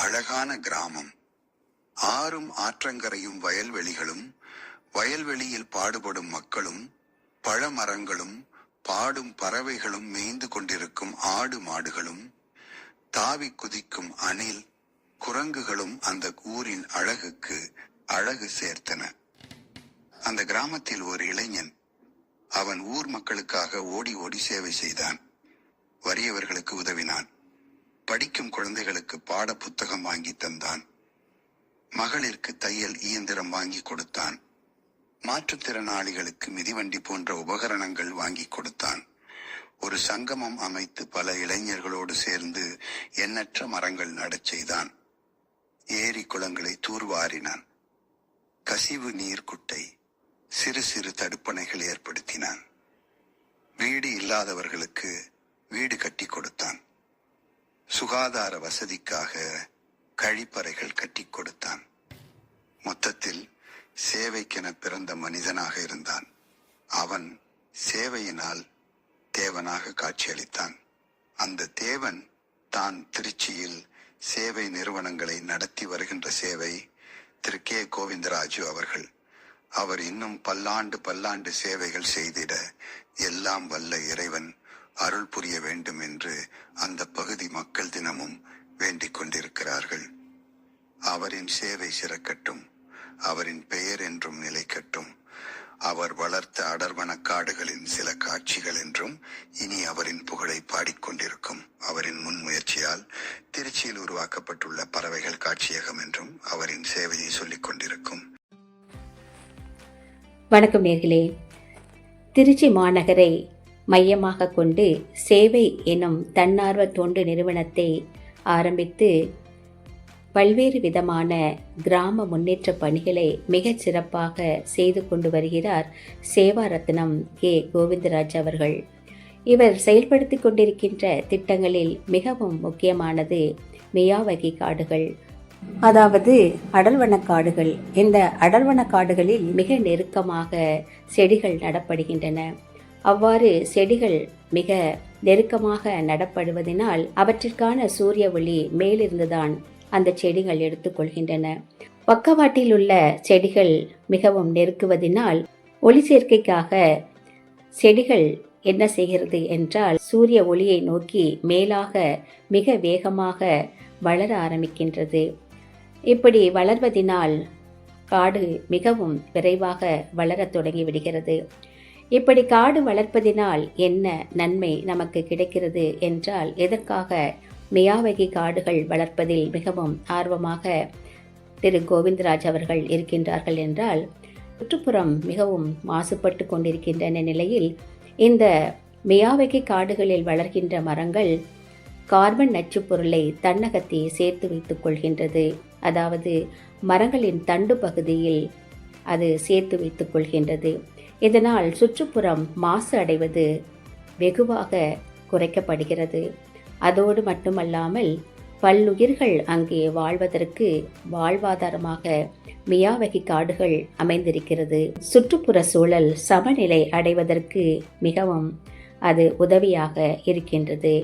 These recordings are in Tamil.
அழகான கிராமம். ஆறும் ஆற்றங்கரையும் வயல்வெளிகளும் வயல்வெளியில் பாடுபடும் மக்களும் பழமரங்களும் பாடும் பறவைகளும் மேய்ந்து கொண்டிருக்கும் ஆடு மாடுகளும் தாவி குதிக்கும் அணில் குரங்குகளும் அந்த ஊரின் அழகுக்கு அழகு சேர்த்தன. அந்த கிராமத்தில் ஒரு இளைஞன் அவன் ஊர் மக்களுக்காக ஓடி ஓடி சேவை செய்தான். வறியவர்களுக்கு உதவினான். படிக்கும் குழந்தைகளுக்கு பாட புத்தகம் வாங்கி தந்தான். மகளிற்கு தையல் இயந்திரம் வாங்கி கொடுத்தான். மாற்றுத்திறனாளிகளுக்கு மிதிவண்டி போன்ற உபகரணங்கள் வாங்கி கொடுத்தான். ஒரு சங்கமம் அமைத்து பல இளைஞர்களோடு சேர்ந்து எண்ணற்ற மரங்கள் நடச் செய்தான். ஏரி குளங்களை தூர்வாரினான். கசிவு நீர்க்குட்டை சிறு சிறு தடுப்பணைகள் ஏற்படுத்தினான். வீடு இல்லாதவர்களுக்கு வீடு கட்டி கொடுத்தான். சுகாதார வசதிக்காக கழிப்பறைகள் கட்டி கொடுத்தான். மொத்தத்தில் சேவைக்கென பிறந்த மனிதனாக இருந்தான். அவன் சேவையினால் தேவனாக காட்சியளித்தான். அந்த தேவன் தான் திருச்சியில் சேவை நிறுவனங்களை நடத்தி வருகின்ற சேவை திரு. கே. கோவிந்தராஜு அவர்கள். அவர் இன்னும் பல்லாண்டு பல்லாண்டு சேவைகள் செய்திட எல்லாம் வல்ல இறைவன் அருள் புரிய வேண்டும் என்று அந்த பகுதி மக்கள் தினமும் வேண்டிக் கொண்டிருக்கிறார்கள். அவரின் சேவை சிறக்கட்டும் அவரின் பெயர் என்றும் நிலைக்கட்டும் அவர் வளர்த்த அடர்வன காடுகளின் சில காட்சிகள் என்றும் இனி அவரின் புகழை பாடிக்கொண்டிருக்கும் அவரின் முன்முயற்சியால் திருச்சியில் உருவாக்கப்பட்டுள்ள பறவைகள் காட்சியகம் என்றும் அவரின் சேவையை சொல்லிக் கொண்டிருக்கும். வணக்கம் நேர்களே. திருச்சி மாநகரை மையமாக கொண்டு சேவை எனும் தன்னார்வ தொண்டு நிறுவனத்தை ஆரம்பித்து பல்வேறு விதமான கிராம முன்னேற்ற பணிகளை மிகச் சிறப்பாக செய்து கொண்டு வருகிறார் சேவாரத்னம் கே. கோவிந்தராஜ் அவர்கள். இவர் செயல்படுத்தி கொண்டிருக்கின்ற திட்டங்களில் மிகவும் முக்கியமானது மியாவகி காடுகள். அதாவது அடல்வன காடுகள். இந்த அடல்வன காடுகளில் மிக நெருக்கமாக செடிகள் நடப்படுகின்றன. அவ்வாறு செடிகள் மிக நெருக்கமாக நடப்படுவதனால் அவற்றிற்கான சூரிய ஒளி மேலிருந்துதான் அந்த செடிகள் எடுத்துக்கொள்கின்றன பக்கவாட்டில் உள்ள செடிகள் மிகவும் நெருக்குவதினால் ஒளி சேர்க்கைக்காக செடிகள் என்ன செய்கிறது என்றால் சூரிய ஒளியை நோக்கி மேலாக மிக வேகமாக வளர ஆரம்பிக்கின்றது. இப்படி வளர்வதினால் காடு மிகவும் விரைவாக வளரத் தொடங்கி விடுகிறது. இப்படி காடு வளர்ப்பதினால் என்ன நன்மை நமக்கு கிடைக்கிறது என்றால் எதற்காக மியாவகி காடுகள் வளர்ப்பதில் மிகவும் ஆர்வமாக திரு கோவிந்தராஜ் அவர்கள் இருக்கின்றார்கள் என்றால் சுற்றுப்புறம் மிகவும் மாசுபட்டு கொண்டிருக்கின்றன நிலையில் இந்த மியாவகி காடுகளில் வளர்கின்ற மரங்கள் கார்பன் நச்சுப் பொருளை தன்னகத்தே சேர்த்து வைத்துக் கொள்கின்றது. அதாவது மரங்களின் தண்டு பகுதியில் அது சேர்த்து வைத்துக் கொள்கின்றது. இதனால் சுற்றுப்புறம் மாசு அடைவது வெகுவாக குறைக்கப்படுகிறது. அதோடு மட்டுமல்லாமல் பல்லுயிர்கள் அங்கே வாழ்வதற்கு வாழ்வாதாரமாக மியாவகி காடுகள் அமைந்திருக்கிறது. சுற்றுப்புற சூழல் சமநிலை அடைவதற்கு மிகவும் அது உதவியாக இருக்கின்றது.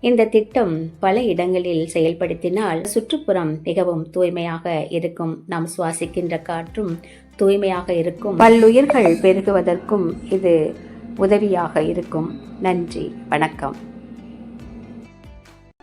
இந்த திட்டம் பல இடங்களில் செயல்படுத்தினால் சுற்றுப்புறம் மிகவும் தூய்மையாக இருக்கும். நாம் சுவாசிக்கின்ற காற்றும் தூய்மையாக இருக்கும். பல்லுயிர்கள் பெருகுவதற்கும் இது உதவியாக இருக்கும். நன்றி வணக்கம்.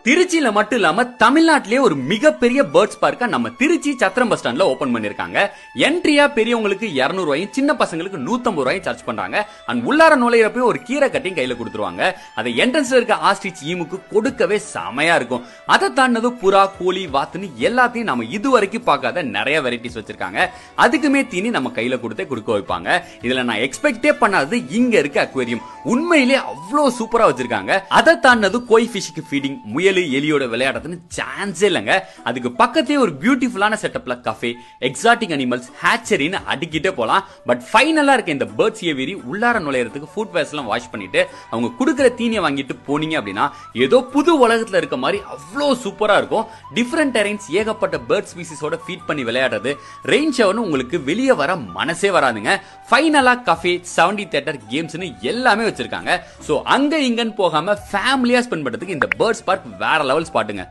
திருச்சியில மட்டும் இல்லாம தமிழ்நாட்டிலேயே ஒரு மிகப்பெரிய பேர்ட்ஸ் பார்க்க நம்ம திருச்சி சத்திரம் பஸ் ஸ்டாண்ட்ல ஓபன் பண்ணிருக்காங்க என்ட்ரியா பெரியவங்களுக்கு 200 ரூபாயும் சின்ன பசங்களுக்கு 150 ரூபாயும் சார்ஜ் பண்றாங்க. அண்ட் உள்ளார நுழையிறப்ப ஒரு கீரை கட்டியும் கையில கொடுத்துருவாங்க. அதை என்ட்ரன்ஸ்ல இருக்க ஆஸ்ட்ரிச் ஈமுக்கு கொடுக்கவே செமையா இருக்கும். அதை தாண்டது புறா கோழி வாத்துன்னு எல்லாத்தையும் நம்ம இதுவரைக்கும் பார்க்காத நிறைய வெரைட்டிஸ் வச்சிருக்காங்க. அதுக்குமே தீனி நம்ம கையில கொடுத்தே கொடுக்க வைப்பாங்க. இதுல நான் எக்ஸ்பெக்டே பண்ணாதது இங்க இருக்க அக்வேரியம் உண்மையிலே அவ்வளோ சூப்பரா வச்சிருக்காங்க. அதை தாண்டது கோய் ஃபிஷ்க்கு ஃபீடிங் முயல் எலியோட விளையாடுறதுன்னு சான்ஸே இல்லைங்க. அதுக்கு பக்கத்தே ஒரு பியூட்டிஃபுல்லான செட்டப்ல கஃபே எக்ஸாட்டிக் அனிமல்ஸ் ஹேச்சரின்னு அடிக்கிட்டே போலாம். பட் ஃபைனலாக இருக்க இந்த பேர்ட்ஸ் ஏவிரி உள்ளார நுழையிறதுக்கு ஃபுட் வேர்ஸ் எல்லாம் வாஷ் பண்ணிட்டு அவங்க கொடுக்குற தீனியை வாங்கிட்டு போனீங்க அப்படின்னா ஏதோ புது உலகத்துல இருக்க மாதிரி அவ்வளோ சூப்பராக இருக்கும். டிஃப்ரெண்ட் டெரைன்ஸ் ஏகப்பட்ட பேர்ட் ஸ்பீசிஸோட ஃபீட் பண்ணி விளையாடுறது. ரெயின் ஷவர்னு உங்களுக்கு வெளியே வர மனசே வராதுங்க. ஃபைனலாக கஃபே செவன்டி தேட்டர் கேம்ஸ்னு எல்லாமே வச்சிருக்காங்க. ஸோ அங்க இங்கன்னு போகாம ஃபேமிலியா ஸ்பெண்ட் பண்றதுக்கு இந்த பேர்ட்ஸ் பார்க் வேற லெவல் ஸ்பாட்டுங்க